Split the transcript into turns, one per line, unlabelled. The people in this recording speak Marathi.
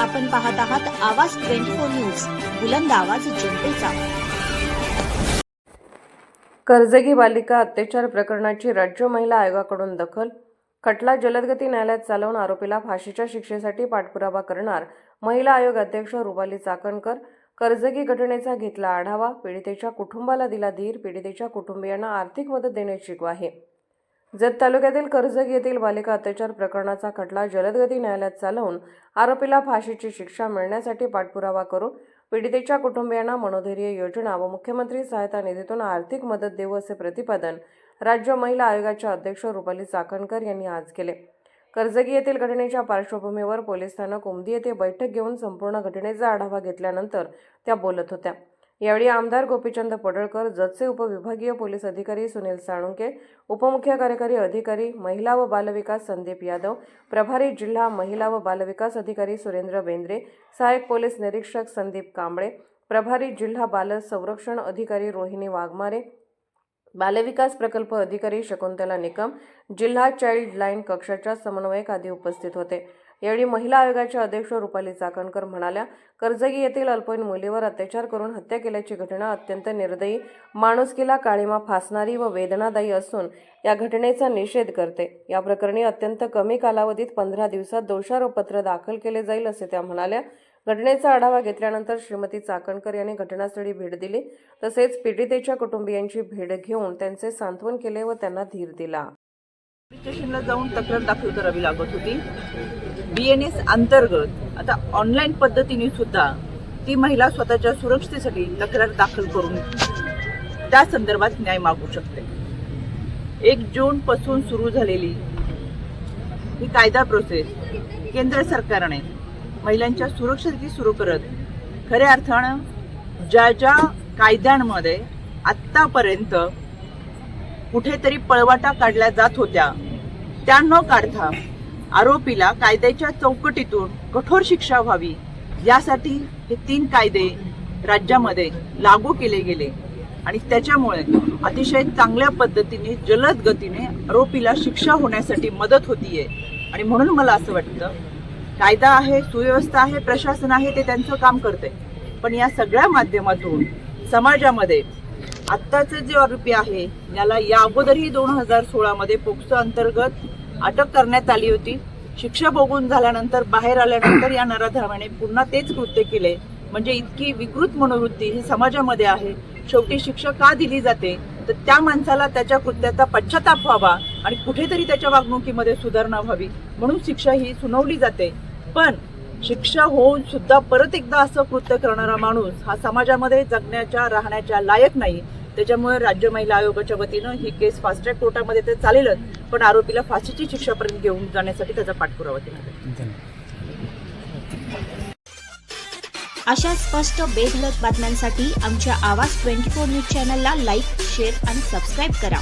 आपण पाहत आहात आवाज ट्वेंटी फोर न्यूज. बुलंद आवाज जनतेचा.
कर्जगी बालिका अत्याचार प्रकरणाची राज्य महिला आयोगाकडून दखल खटला जलदगती न्यायालयात चालवून आरोपीला फाशीच्या शिक्षेसाठी पाठपुरावा करणार महिला आयोग अध्यक्ष रुपाली चाकणकर कर्जगी घटनेचा घेतला आढावा पीडितेच्या कुटुंबाला दिला धीर पीडितेच्या कुटुंबियांना आर्थिक मदत देण्याची ग्वाही जत तालुक्यातील कर्जगी येथील बालिका अत्याचार प्रकरणाचा खटला जलदगती न्यायालयात चालवून आरोपीला फाशीची शिक्षा मिळण्यासाठी पाठपुरावा करून पीडितेच्या कुटुंबियांना मनोधैर्य योजना व मुख्यमंत्री सहायता निधीतून आर्थिक मदत देऊ असे प्रतिपादन राज्य महिला आयोगाच्या अध्यक्ष रुपाली चाकणकर यांनी आज केले. कर्जगी येथील घटनेच्या पार्श्वभूमीवर पोलीस स्थानक उमदी येथे बैठक घेऊन संपूर्ण घटनेचा आढावा घेतल्यानंतर त्या बोलत होत्या. यावेळी आमदार गोपीचंद पडळकर जतचे उपविभागीय पोलीस अधिकारी सुनील साळुंके उपमुख्य कार्यकारी अधिकारी महिला व बालविकास संदीप यादव प्रभारी जिल्हा महिला व बालविकास अधिकारी सुरेंद्र बेंद्रे सहाय्यक पोलीस निरीक्षक संदीप कांबळे प्रभारी जिल्हा बाल संरक्षण अधिकारी रोहिणी वाघमारे बालविकास प्रकल्प अधिकारी शकुंतला निकम जिल्हा चाइल्ड लाईन कक्षाच्या समन्वयक आदी उपस्थित होते. यावेळी महिला आयोगाच्या अध्यक्ष रुपाली चाकणकर म्हणाल्या कर्जगी येथील अल्पवयीन मुलीवर अत्याचार करून हत्या केल्याची घटना अत्यंत निर्दयी माणुसकीला काळीमा फासणारी व वेदनादायी असून या घटनेचा निषेध करते. या प्रकरणी अत्यंत कमी कालावधीत पंधरा दिवसात दोषारोपपत्र दाखल केले जाईल असे त्या म्हणाल्या. घटनेचा आढावा घेतल्यानंतर श्रीमती चाकणकर यांनी घटनास्थळी भेट दिली. तसेच पीडितेच्या कुटुंबियांची भेट घेऊन त्यांचे सांत्वन केले व त्यांना धीर दिला.
स्टेशनला जाऊन तक्रार दाखल करावी लागत होती. बी एन एस अंतर्गत आता ऑनलाईन पद्धतीने सुद्धा ती महिला स्वतःच्या सुरक्षतेसाठी तक्रार दाखल करून त्या संदर्भात न्याय मागू शकते. एक जून पासून सुरू झालेली ही कायदा प्रोसेस केंद्र सरकारने महिलांच्या सुरक्षेसाठी सुरू करत खऱ्या अर्थानं ज्या ज्या कायद्यांमध्ये आत्तापर्यंत कुठेतरी पळवाटा काढल्या जात होत्या त्या न काढता. आरोपीला कायद्याच्या चौकटीतून कठोर शिक्षा व्हावी. यासाठी हे तीन कायदे राज्यामध्ये लागू केले गेले. आणि त्याच्यामुळे अतिशय चांगल्या पद्धतीने जलद गतीने आरोपीला शिक्षा होण्यासाठी मदत होतीये. आणि म्हणून मला असं वाटतं कायदा आहे सुव्यवस्था आहे प्रशासन आहे ते त्यांचं काम करते पण या सगळ्या माध्यमातून समाजामध्ये आत्ताचे जे आरोपी आहे याला या अगोदरही दोन हजार सोळामध्ये पोक्सो अंतर्गत अटक करण्यात आली होती. शिक्षा भोगून झाल्यानंतर बाहेर आल्यानंतर या नराधमाने पुन्हा तेच कृत्य केले. म्हणजे इतकी विकृत मनोवृत्ती ही समाजामध्ये आहे. शेवटी शिक्षा का दिली जाते? तर त्या माणसाला त्याच्या कृत्याचा पश्चाताप व्हावा आणि कुठेतरी त्याच्या वागणुकीमध्ये सुधारणा व्हावी म्हणून शिक्षा ही सुनावली जाते. पण शिक्षा होऊन सुद्धा परत एकदा असं कृत्य करणारा माणूस हा समाजामध्ये जगण्याच्या राहण्याच्या लायक नाही. त्याच्यामुळे राज्य महिला आयोगाच्या वतीनं ही केस फास्ट ट्रॅक कोर्टामध्ये तर चालेलच पण आरोपीला फाशीची शिक्षापर्यंत घेऊन जाण्यासाठी त्याचा पाठपुरावा केला
अशा स्पष्ट बेधडक बातम्यांसाठी आमच्या आवाज ट्वेंटी फोर न्यूज चॅनलला लाईक शेअर आणि सबस्क्राईब करा.